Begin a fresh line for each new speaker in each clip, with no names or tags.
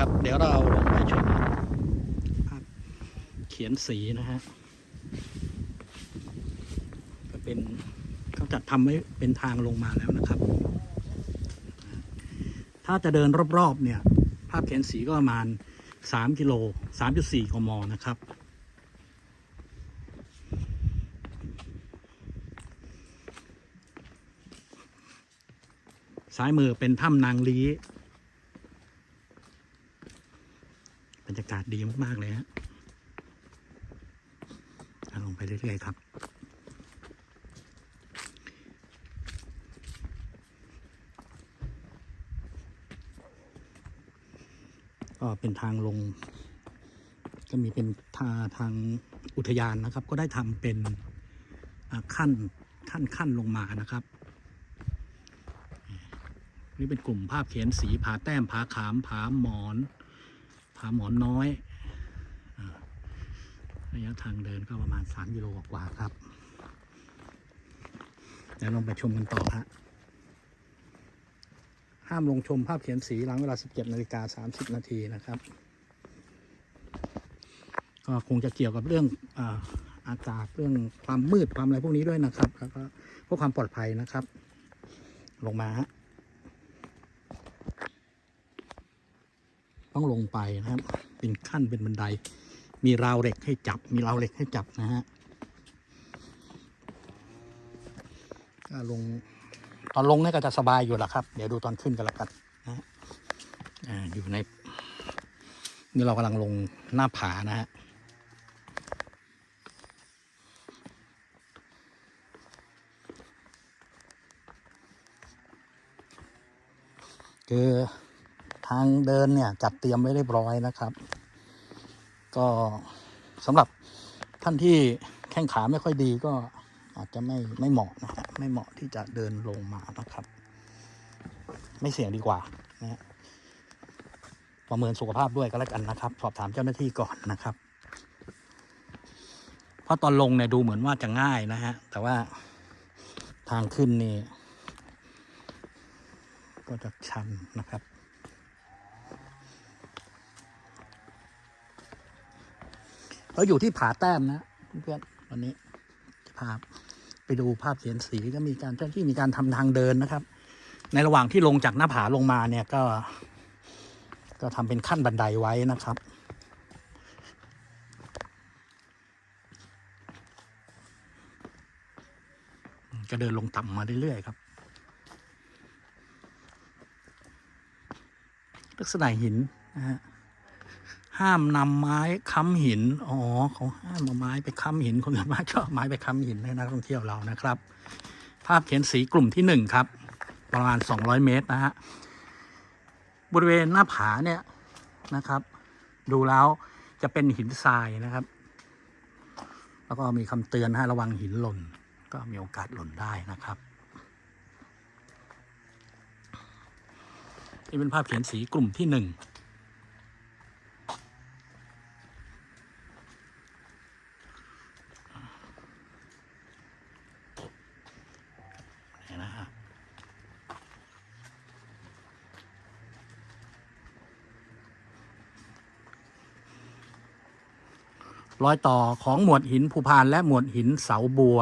ครับ เดี๋ยวเราลงไปชมภาพเขียนสีนะฮะก็เป็นเขาจัดทำไว้เป็นทางลงมาแล้วนะครับ ถ้าจะเดินรอบๆเนี่ย ภาพเขียนสีก็ประมาณ 3 กิโล 3.4กมนะครับซ้ายมือเป็นถ้ำนางลีบรรยากาศ ดีมากๆเลยฮะลงไปเรื่อยๆครับ ก็เป็นทางลง ก็มีเป็นทาทางอุทยานนะครับ ก็ได้ทำเป็นขั้นขั้นขั้นลงมานะครับนี่เป็นกลุ่มภาพเขียนสีผาแต้มผาขามผาหมอน ผาหมอนน้อยระยะทางเดินก็ประมาณ 3 กิโลกว่าครับเดี๋ยวลงไปชมกันต่อฮะห้ามลงชมภาพเขียนสีหลังเวลา 17นาฬิกา30 นาทีนะครับก็คงจะเกี่ยวกับเรื่องอาอากาศเรื่องความมืดความอะไรพวกนี้ด้วยนะครับ แล้วก็เพื่อความปลอดภัยนะครับ ลงมาฮะ ต้องลงไปนะครับ เป็นขั้นเป็นบันได มีราวเหล็กให้จับ มีราวเหล็กให้จับนะฮะลงตอนลงนี่ก็จะสบายอยู่แหละครับ เดี๋ยวดูตอนขึ้นกันแล้วกันนะฮะอ่าอยู่ใน นี่เรากำลังลงหน้าผานะฮะคือ ทางเดินเนี่ยจัดเตรียมไว้เรียบร้อยนะครับ ก็สำหรับท่านที่แข้งขาไม่ค่อยดีก็อาจจะไม่ไม่เหมาะนะฮะไม่เหมาะที่จะเดินลงมานะครับ ไม่เสี่ยงดีกว่านะฮะประเมินสุขภาพด้วยก็แล้วกันนะครับ สอบถามเจ้าหน้าที่ก่อนนะครับ เพราะตอนลงเนี่ยดูเหมือนว่าจะง่ายนะฮะ แต่ว่าทางขึ้นนี่ก็จะชันนะครับ เราอยู่ที่ผาแต้มนะเพื่อนๆวันนี้จะพาไปดูภาพเขียนสีก็มีการเจ้าที่มีการทำทางเดินนะครับ ในระหว่างที่ลงจากหน้าผาลงมาเนี่ยก็ ก็ทำเป็นขั้นบันไดไว้นะครับก็เดินลงต่ำมาเรื่อยๆครับ ลักษณะหินนะฮะ ห้ามนำไม้ค้ำหิน อ๋อเขาห้ามเอาไม้ไปค้ำหิน คนอื่นมากชอบไม้ไปค้ำหินให้นักท่องเที่ยวเรานะครับ ภาพเขียนสีกลุ่มที่หนึ่งครับ ประมาณ 200 เมตรนะฮะ บริเวณหน้าผาเนี่ยนะครับ ดูแล้วจะเป็นหินทรายนะครับ แล้วก็มีคำเตือนนะฮะระวังหินหล่น ก็มีโอกาสหล่นได้นะครับนี่เป็นภาพเขียนสีกลุ่มที่หนึ่ง รอยต่อของหมวดหินภูพานและหมวดหินเสาบัว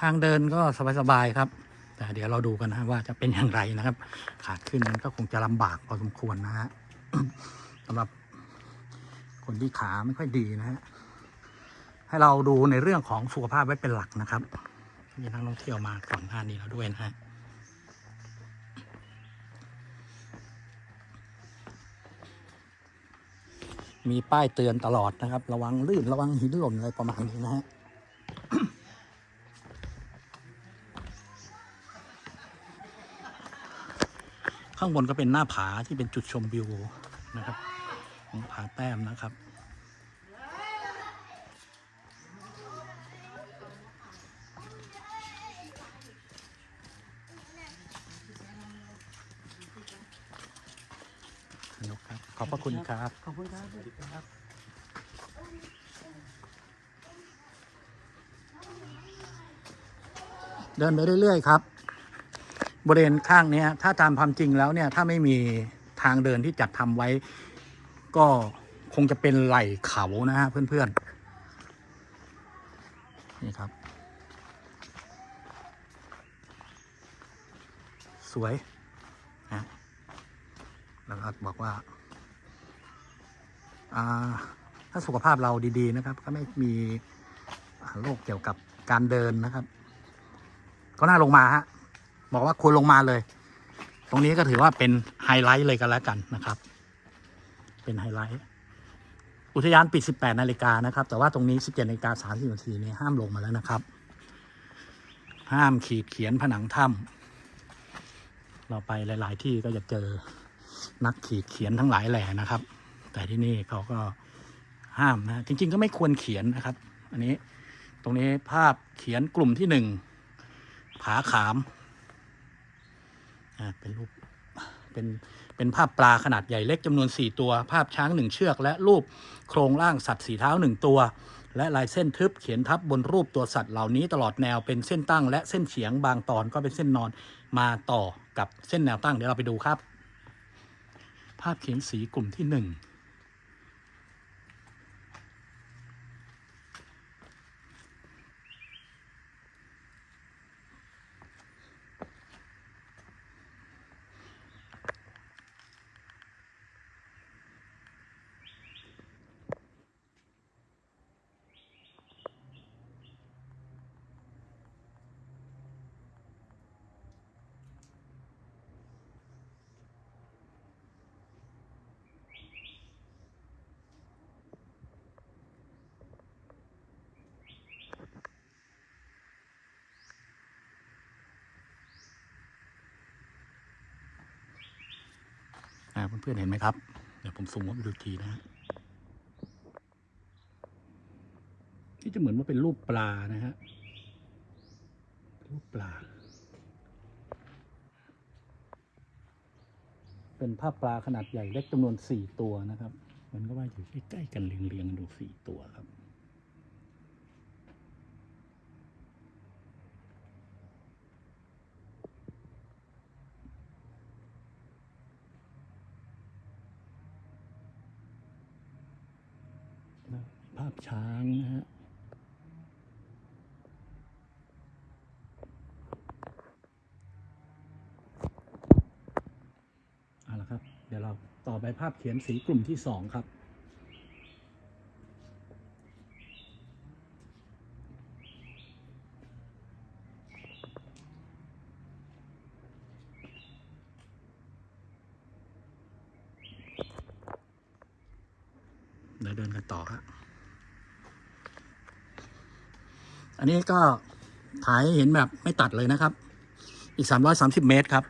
ทางเดินก็สบายๆครับ แต่เดี๋ยวเราดูกันนะว่าจะเป็นอย่างไรนะครับ ขาขึ้นมันก็คงจะลำบากพอสมควรนะฮะสำหรับคนที่ขาไม่ค่อยดีนะฮะให้เราดูในเรื่องของสุขภาพไว้เป็นหลักนะครับมีนักท่องเที่ยวมาก่อนหน้านี้แล้วด้วยนะฮะ มีป้ายเตือนตลอดนะครับ ระวังลื่นระวังหินหล่นอะไรประมาณนี้นะฮะข้างบนก็เป็นหน้าผาที่เป็นจุดชมวิวนะครับของผาแต้มนะครับ สนุก ครับขอบพระคุณครับ
ขอบคุณครับ
เดินไปเรื่อยๆครับ บริเวณข้างนี้ถ้าตามความจริงแล้วเนี่ย ถ้าไม่มีทางเดินที่จัดทำไว้ ก็คงจะเป็นไหล่เขานะฮะเพื่อนๆ นี่ครับ สวยนะแล้วก็บอกว่า ถ้าสุขภาพเราดีๆนะครับ ก็ไม่มีโรคเกี่ยวกับการเดินนะครับ ก็น่าลงมาฮะบอกว่าควรลงมาเลย ตรงนี้ก็ถือว่าเป็นไฮไลท์เลยกันแล้วกันนะครับ เป็นไฮไลท์อุทยานปิด 18 นาฬิกานะครับ แต่ว่าตรงนี้ 17นาฬิกา30นาทีนี้ห้ามลงมาแล้วนะครับ ห้ามขีดเขียนผนังถ้ำเราไปหลาย ๆ ที่ก็จะเจอนักขีดเขียนทั้งหลายแหล่นะครับ แต่ที่นี่เขาก็ห้ามนะจริง ๆ ก็ไม่ควรเขียนนะครับ อันนี้ตรงนี้ภาพเขียนกลุ่มที่หนึ่งผาขามเป็นรูปเป็นเป็นภาพปลาขนาดใหญ่เล็กจำนวน 4 ตัว ภาพช้างหนึ่งเชือก และรูปโครงร่างสัตว์สีเท้าหนึ่งตัว และลายเส้นทึบเขียนทับบนรูปตัวสัตว์เหล่านี้ตลอดแนวเป็นเส้นตั้ง และเส้นเฉียงบางตอนก็เป็นเส้นนอนมาต่อกับเส้นแนวตั้งเดี๋ยวเราไปดูครับ ภาพเขียนสีกลุ่มที่ 1 อ่าเพื่อนๆเห็นไหมครับ เดี๋ยวผมซูมเข้าดูอีกทีนะฮะที่จะเหมือนว่าเป็นรูปปลานะฮะรูปปลา เป็นภาพปลาขนาดใหญ่เล็กจำนวนสี่ตัวนะครับ มันก็ว่าอยู่ใกล้ๆกันเรียงๆกันดูสี่ตัวครับ ภาพช้างนะฮะเอาละครับ เดี๋ยวเราต่อไปภาพเขียนสีกลุ่มที่สองครับ เดี๋ยวเดินกันต่อครับ อันนี้ก็ถ่ายให้เห็นแบบไม่ตัดเลยนะครับ อีก 330 เมตรครับ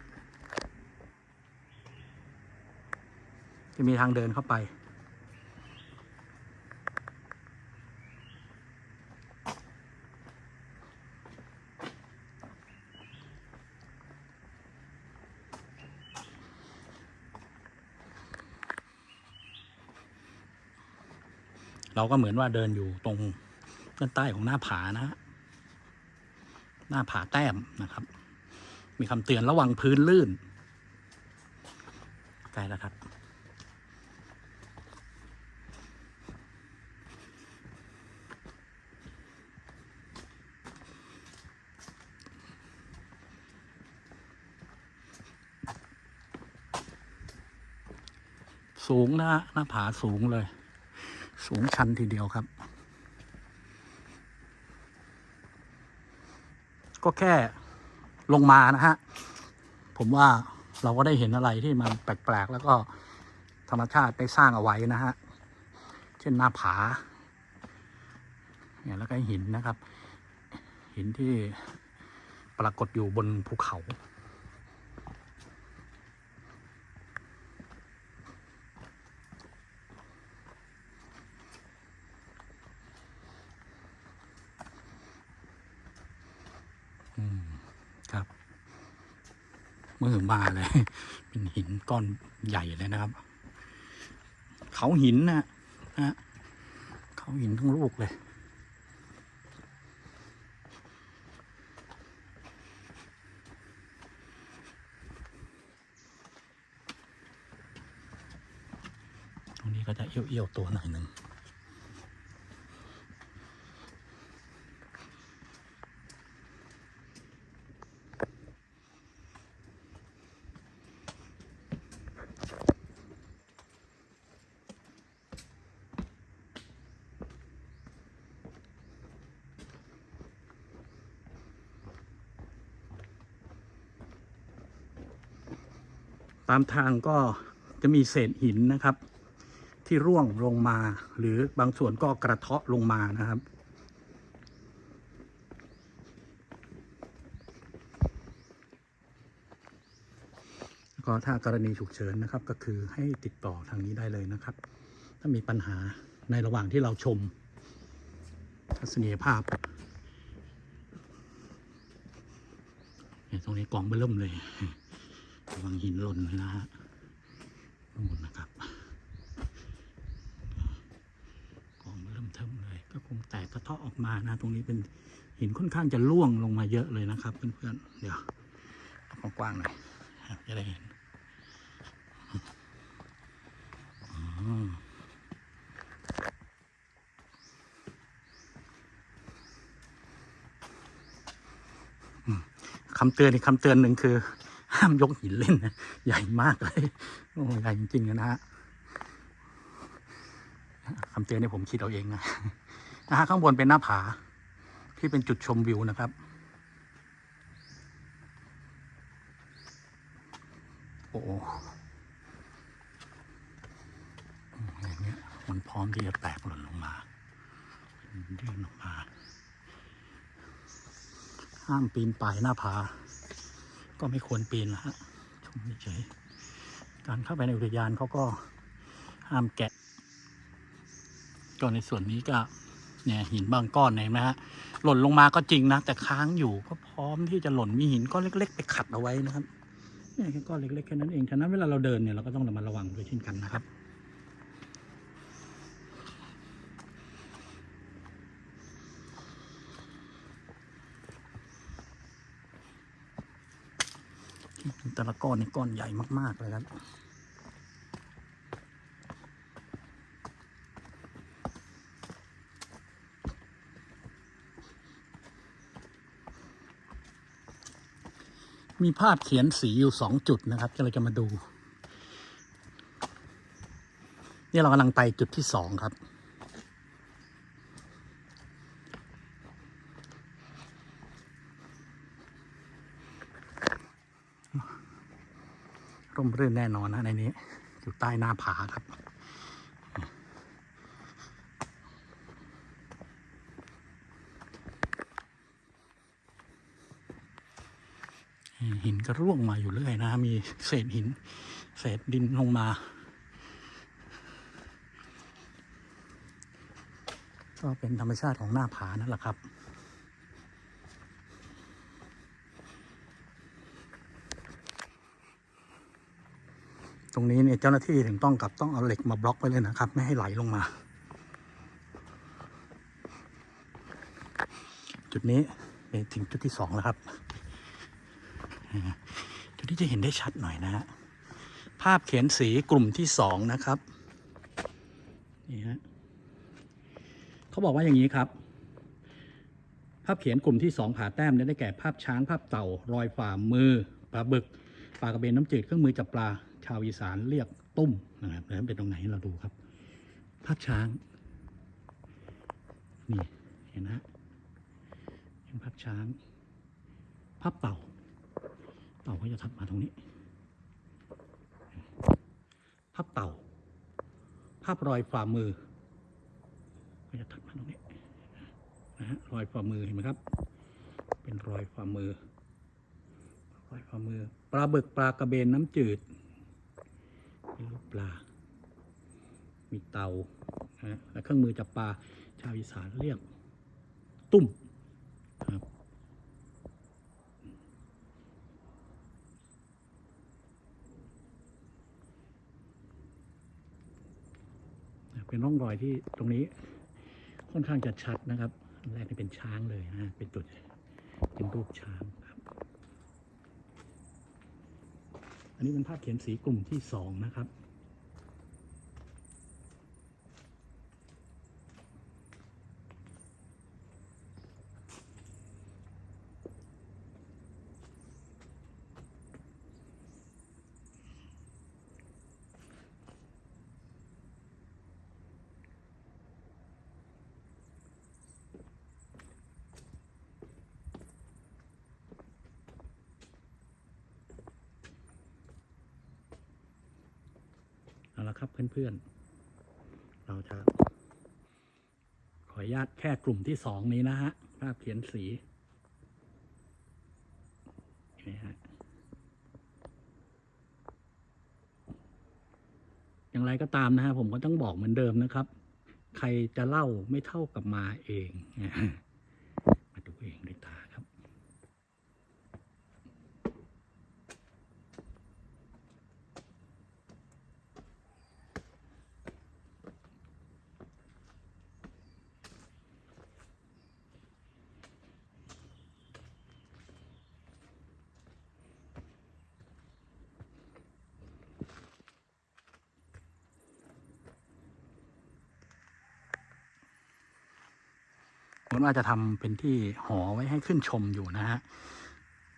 จะมีทางเดินเข้าไป เราก็เหมือนว่าเดินอยู่ตรงด้านใต้ของหน้าผานะฮะ หน้าผาแต้มนะครับ มีคำเตือนระวังพื้นลื่นใกล้แล้วครับ สูงนะฮะหน้าผาสูงเลย สูงชันทีเดียวครับ ก็แค่ลงมานะฮะ ผมว่าเราก็ได้เห็นอะไรที่มันแปลกๆ แล้วก็ธรรมชาติได้สร้างเอาไว้นะฮะ เช่นหน้าผาเนี่ยแล้วก็หินนะครับ หินที่ปรากฏอยู่บนภูเขา มื่อบ้าเลย เป็นหินก้อนใหญ่เลยนะครับ เขาหินนะนะเขาหินทั้งลูกเลย ตรงนี้ก็จะเอี้ยวๆตัวหน่อยหนึ่งามทางก็จะมีเศษหินนะครับ ที่ร่วงลงมา หรือบางส่วนก็กระเทาะลงมานะครับ ก็ถ้ากรณีฉุกเฉินนะครับก็คือให้ติดต่อทางนี้ได้เลยนะครับ ถ้ามีปัญหาในระหว่างที่เราชม ทัศนียภาพเนี่ยตรงนี้กองเบอร์เริ่มเลย ระวังหินหล่นเลยนะฮะนู่นนะครับกองเริ่มเทิมเลยก็คงแตกกระเทาะออกมานะ ตรงนี้เป็นหินค่อนข้างจะล่วงลงมาเยอะเลยนะครับ เพื่อนๆเดี๋ยวกว้างๆหน่อยจะได้เห็นคำเตือนอีกคำเตือนหนึ่งคือามยกหินเล่นนะ ใหญ่มากเลย โอ้ใหญ่จริงๆนะฮะคำเตือนนี่ผมคิดเอาเองนะนะฮะข้างบนเป็นหน้าผา ที่เป็นจุดชมวิวนะครับ โอ้โหอย่างเงี้ยมันพร้อมที่จะแตกหล่นลงมายื่นออกมา ห้ามปีนป่ายหน้าผา ก็ไม่ควรปีนละฮะชมเฉยการเข้าไปในอุทยานเขาก็ห้ามแกะก็ในส่วนนี้ก็เนี่ยหินบางก้อนเห็นไหมฮะหล่นลงมาก็จริงนะ แต่ค้างอยู่ก็พร้อมที่จะหล่นมีหินก้อนเล็ก ๆ ไปขัดเอาไว้นะครับเนี่ยแค่ก้อนเล็กๆแค่นั้นเองฉะนั้นเวลาเราเดินเนี่ยเราก็ต้องระมัดระวังด้วยเช่นกันนะครับ แต่ละก้อนนี่ก้อนใหญ่มาก ๆ เลยครับมีภาพเขียนสีอยู่สองจุดนะครับก็เลยจะมาดู นี่เรากำลังไปจุดที่สองครับ ร่มรื่นแน่นอนนะในนี้ อยู่ใต้หน้าผาครับ หินก็ร่วงมาอยู่เรื่อยนะ มีเศษหิน เศษดินลงมาก็เป็นธรรมชาติของหน้าผานั่นแหละครับ ตรงนี้เนี่ยเจ้าหน้าที่ถึงต้องกับต้องเอาเหล็กมาบล็อกไว้เลยนะครับ ไม่ให้ไหลลงมา จุดนี้เป็นถึงจุดที่สองแล้วครับ จุดที่จะเห็นได้ชัดหน่อยนะฮะภาพเขียนสีกลุ่มที่สองนะครับนี่ฮะเขาบอกว่าอย่างนี้ครับ ภาพเขียนกลุ่มที่สองผ่าแต้มได้แก่ภาพช้างภาพเต่ารอยฝ่ามือปลาบึกปลากระเบนน้ำจืดเครื่องมือจับปลา ชาวอีสานเรียกตุ้มนะครับแล้วเป็นตรงไหนเราดูครับภาพช้าง นี่เห็นนะฮะเห็นภาพช้างภาพเต่าเต่าก็จะทับมาตรงนี้ภาพเต่า ภาพรอยฝ่ามือ ก็จะทับมาตรงนี้นะฮะรอยฝ่ามือเห็นไหมครับ เป็นรอยฝ่ามือ รอยฝ่ามือปลาบึกปลากระเบนน้ำจืด ปลา มีเตานะและเครื่องมือจับปลาชาวอีสานเรียก ตุ้มนะครับเป็นร่องรอยที่ตรงนี้ค่อนข้างจะชัดนะครับแรกนี่เป็นช้างเลยนะเป็นจุดเป็นรูปช้างครับ อันนี้เป็นภาพเขียนสีกลุ่มที่สองนะครับ ครับเพื่อนๆ เราจะขออนุญาตแค่กลุ่มที่สองนี้นะฮะภาพเขียนสีนี่ฮะอย่างไรก็ตามนะฮะผมก็ต้องบอกเหมือนเดิมนะครับ ใครจะเล่าไม่เท่ากับมาเอง มาดูเองด้วยตาครับ ผมว่าจะทำเป็นที่หอไว้ให้ขึ้นชมอยู่นะฮะ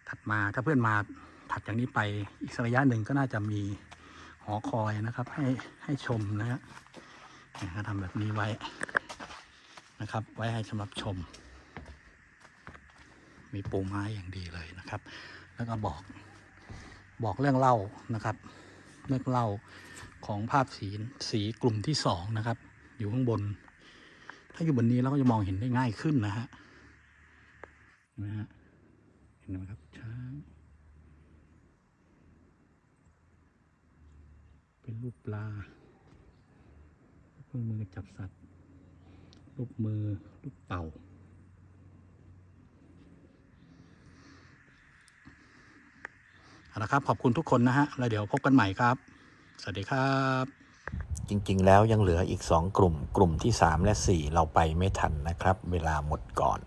ถัดมาถ้าเพื่อนมาถัดจากนี้ไปอีกระยะหนึ่งก็น่าจะมีหอคอยนะครับ ให้ให้ชมนะฮะก็ทำแบบนี้ไว้นะครับ ไว้ให้สำหรับชม มีปูไม้อย่างดีเลยนะครับ แล้วก็บอกบอกเรื่องเล่านะครับ เรื่องเล่าของภาพสีสีกลุ่มที่สองนะครับ อยู่ข้างบน ถ้าอยู่บนนี้เราก็จะมองเห็นได้ง่ายขึ้นนะฮะเห็นไหมฮะเห็นไหมครับช้างเป็นรูปปลารูปมือจับสัตว์รูปมือรูปเต่าเอาละครับ ขอบคุณทุกคนนะฮะ แล้วเดี๋ยวพบกันใหม่ครับ สวัสดีครับ
จริง ๆ แล้วยังเหลืออีก 2 กลุ่ม กลุ่มที่ 3 และ 4 เราไปไม่ทันนะครับ เวลาหมดก่อน